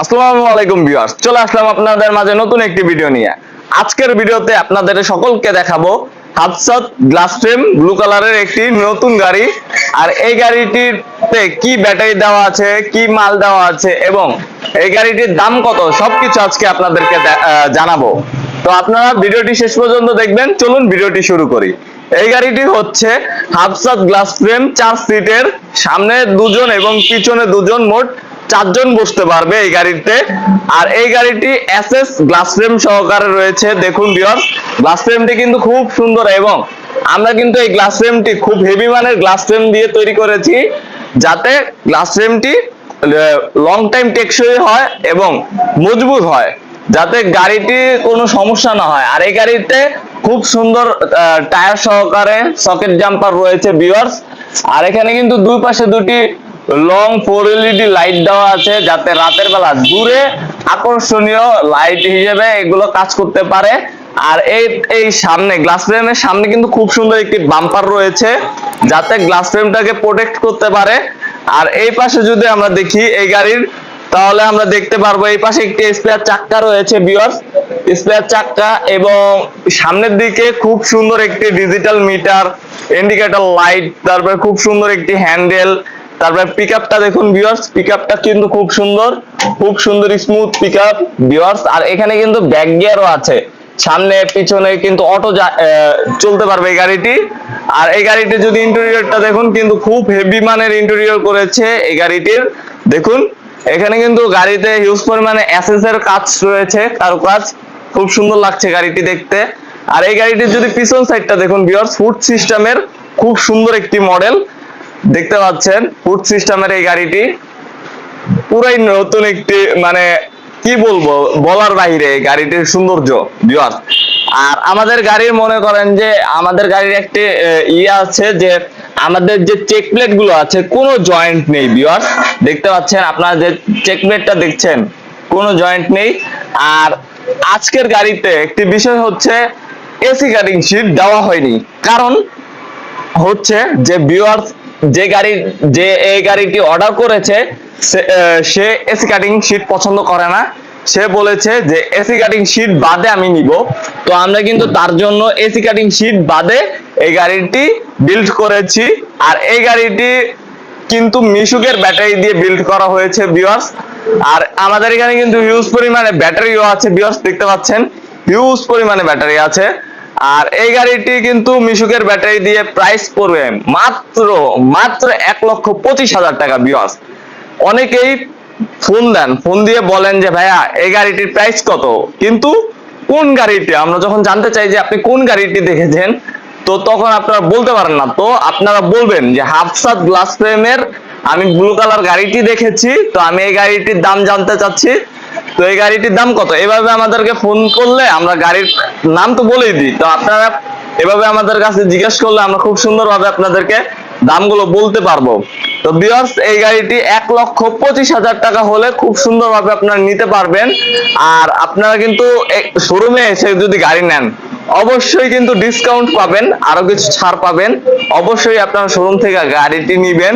আসসালামু আলাইকুম ভিউয়ার্স, চলে আসলাম আপনাদের মাঝে নতুন একটি ভিডিও নিয়ে। আজকের ভিডিওতে আপনাদের সকলকে দেখাবো গ্লাস ফ্রেম, ব্লু কালারের একটি নতুন গাড়ি। আর এই গাড়িটিতে কি ব্যাটারি দেওয়া আছে, কি মাল দেওয়া আছে এবং এই গাড়িটির দাম কত, সবকিছু আজকে আপনাদেরকে জানাব। তো আপনারা ভিডিওটি শেষ পর্যন্ত দেখবেন, চলুন ভিডিওটি শুরু করি। এই গাড়িটি হচ্ছে হাফসাত গ্লাস ফ্রেম, চার সিটের, সামনে দুজন এবং পিছনে দুজন মোট চারজন বসতে পারবে এই গাড়িতে। আর এই গাড়িটি এসএস গ্লাস ফ্রেম সহকারে রয়েছে। দেখুন ভিউয়ার্স গ্লাস ফ্রেমটি কিন্তু খুব সুন্দর এবং আমরা কিন্তু এই গ্লাস ফ্রেমটি খুব হেভি মানের গ্লাস ফ্রেম দিয়ে তৈরি করেছি যাতে গ্লাস ফ্রেমটি লং টাইম টেকসই হয় এবং মজবুত হয়, যাতে গাড়িটি কোনো সমস্যা না হয়। আর এই গাড়িতে খুব সুন্দর টায়ার সহকারে সকেট জাম্পার রয়েছে ভিউয়ার্স আর এখানে কিন্তু দুই পাশে দুটি লং ফোর এলইডি লাইট দেওয়া আছে যাতে রাতের বেলা দূরে আকর্ষণীয় লাইট হিসেবে এগুলো কাজ করতে পারে। আর এই এই সামনে গ্লাস ফ্রেমের সামনে কিন্তু খুব সুন্দর একটি বাম্পার রয়েছে, যাতে গ্লাস ফ্রেমটাকে প্রোটেক্ট করতে পারে। আর এই পাশে যদি আমরা দেখি এই গাড়ির, তাহলে আমরা দেখতে পারব এই পাশে একটি স্পেয়ার চাক্কা রয়েছে বিয়ার্স স্পেয়ার চাক্কা এবং সামনের দিকে খুব সুন্দর একটি ডিজিটাল মিটার ইন্ডিকেটর লাইট তারপরে খুব সুন্দর একটি হ্যান্ডেল তারপরে পিক আপটা দেখুন ভিউয়ার্স পিকআপটা কিন্তু খুব সুন্দর খুব সুন্দর স্মুথ পিক আপ ভিউয়ার্স আর এখানে কিন্তু ব্যাক গিয়ারও আছে। সামনে, পিছনে কিন্তু অটো চলতে পারবে এই গাড়িটি। আর এই গাড়িটি যদি ইন্টেরিয়রটা দেখুন, কিন্তু খুব হেভি মানের ইন্টেরিয়র করেছে এই গাড়িটির। দেখুন, এখানে কিন্তু গাড়িতে হিউজ পরিমাণে অ্যাসেস এর কাজ রয়েছে, কারও কাজ। খুব সুন্দর লাগছে গাড়িটি দেখতে। আর এই গাড়িটির যদি পিছন সাইডটা দেখুন ভিউয়ার্স ফুড সিস্টেমের খুব সুন্দর একটি মডেল দেখতে পাচ্ছেন ফুড সিস্টেমের এই গাড়িটি। পুরাই নতুন একটি মানে কি বলব, বলার বাইরে গাড়িটির সৌন্দর্য ভিউয়ার্স আর আমাদের গাড়ির মনে করেন যে, আমাদের গাড়ির একটি ইয়ে আছে যে, আমাদের যে চেক প্লেটগুলো আছে, কোনো জয়েন্ট নেই ভিউয়ার্স দেখতে পাচ্ছেন, আপনারা যে চেক প্লেটটা দেখছেন, কোনো জয়েন্ট নেই। আর আজকের গাড়িতে একটি বিষয় হচ্ছে, এসি কাটিং শিট দেওয়া হয়নি। কারণ হচ্ছে যে ভিউয়ার্স যে গাড়ি, যে এই গাড়িটি অর্ডার করেছে, সে- এসি কাটিং শীট পছন্দ করে না। সে বলেছে যে এসি কাটিং শীট বাদে আমি নিব। তো আমরা কিন্তু তার জন্য এসি কাটিং শীট বাদে এই গাড়িটি বিল্ড করেছি। আর এই গাড়িটি কিন্তু মিশুকের ব্যাটারি দিয়ে বিল্ড করা হয়েছে বিয়ার্স আর আমাদের এখানে কিন্তু হিউজ পরিমাণে ব্যাটারিও আছে বিয়ার্স দেখতে পাচ্ছেন? হিউজ পরিমাণে ব্যাটারি আছে। আর এই গাড়িটি কিন্তু মিশুকের ব্যাটারি দিয়ে প্রাইস পড়বে মাত্র মাত্র এক লক্ষ পঁচিশ হাজার টাকা বিয়ার্স অনেকেই ফোন দেন ফোন দিয়ে বলেন যে, ভাইয়া, এই গাড়িটির প্রাইস কত? কিন্তু কোন গাড়িটি? আমরা যখন জানতে চাই যে আপনি কোন গাড়িটি দেখেছেন, তো তখন আপনারা বলতে পারেন না। তো আপনারা বলবেন যে হাফসাত গ্লাস ফ্রেমের আমি ব্লু কালার গাড়িটি দেখেছি, তো আমি এই গাড়িটির দাম জানতে চাচ্ছি। তো এই গাড়িটির দাম কত? এভাবে আমাদেরকে ফোন করলে আমরা গাড়ির নাম তো বলেই দিই। তো আপনারা এভাবে আমাদের কাছে জিজ্ঞেস করলে আমরা খুব সুন্দরভাবে আপনাদেরকে দামগুলো বলতে পারব। তো বিয়ার্স এই গাড়িটি এক লক্ষ পঁচিশ হাজার টাকা হলে খুব সুন্দরভাবে আপনারা নিতে পারবেন। আর আপনারা কিন্তু শোরুমে এসে যদি গাড়ি নেন, অবশ্যই কিন্তু ডিসকাউন্ট পাবেন, আরও কিছু ছাড় পাবেন। অবশ্যই আপনারা শোরুম থেকে গাড়িটি নিবেন।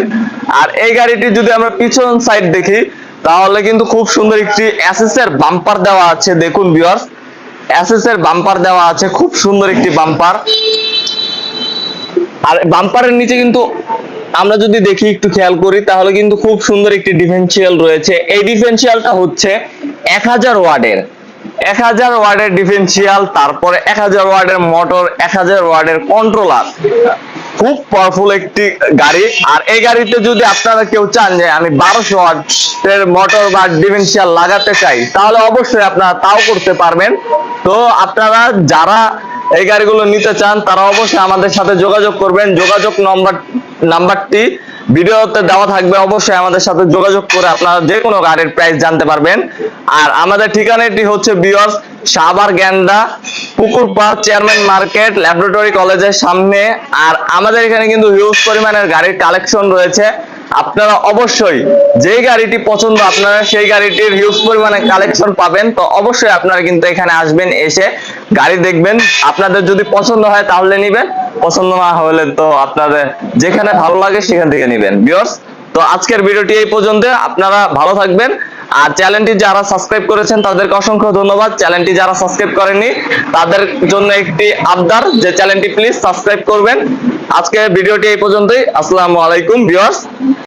আর এই গাড়িটি যদি আমরা পিছন সাইড দেখি তাহলে কিন্তু খুব সুন্দর একটি অ্যাসেস এর বাম্পার দেওয়া আছে, দেখুন ভিউয়ার্স অ্যাসেস এর বাম্পার দেওয়া আছে, খুব সুন্দর একটি বাম্পার আর বাম্পারের নিচে কিন্তু আমরা যদি দেখি, একটু খেয়াল করি, তাহলে কিন্তু খুব সুন্দর একটি ডিফারেন্সিয়াল রয়েছে। এই ডিফারেন্সিয়ালটা হচ্ছে এক হাজার ওয়ার্ডের। এক হাজার ওয়ার্ডের ডিফারেন্সিয়াল তারপরে এক হাজার ওয়ার্ডের মোটর এক হাজার ওয়ার্ডের কন্ট্রোলার খুব পাওয়ারফুল একটি গাড়ি। আর এই গাড়িতে যদি আপনারা কেউ চান যে আমি বারোশো ওয়াটের মোটর বা ডিভেন্সিয়াল লাগাতে চাই, তাহলে অবশ্যই আপনারা তাও করতে পারবেন। তো আপনারা যারা এই গাড়িগুলো নিতে চান, তারা অবশ্যই আমাদের সাথে যোগাযোগ করবেন। যোগাযোগ নম্বর নাম্বারটি ভিডিওতে দেওয়া থাকবে, অবশ্যই আমাদের সাথে যোগাযোগ করে আপনারা যে কোনো গাড়ির প্রাইস জানতে পারবেন। আর আমাদের ঠিকানাটি হচ্ছে বিয়স সাবার গ্যান্ডা পুকুর পার্ক চেয়ারম্যান মার্কেট, ল্যাবরেটরি কলেজের সামনে। আর আমাদের এখানে কিন্তু হিউজ পরিমাণের গাড়ির কালেকশন রয়েছে। আপনারা অবশ্যই যে গাড়িটি পছন্দ আপনারা সেই গাড়িটির হিউজ পরিমাণে কালেকশন পাবেন। তো অবশ্যই আপনারা কিন্তু এখানে আসবেন, এসে গাড়ি দেখবেন। আপনাদের যদি পছন্দ হয় তাহলে নিবেন, পছন্দ না হলে তো আপনাদের যেখানে ভালো লাগে সেখান থেকে নিবেন। বিয়র্স তো আজকের ভিডিওটি এই পর্যন্ত আপনারা ভালো থাকবেন। আর চ্যানেলটি যারা সাবস্ক্রাইব করেছেন, তাদেরকে অসংখ্য ধন্যবাদ। চ্যানেলটি যারা সাবস্ক্রাইব করেননি, তাদের জন্য একটি আবদার যে চ্যানেলটি প্লিজ সাবস্ক্রাইব করবেন। আজকে ভিডিওটি এই পর্যন্তই। আসসালামু আলাইকুম, ভিউয়ার্স।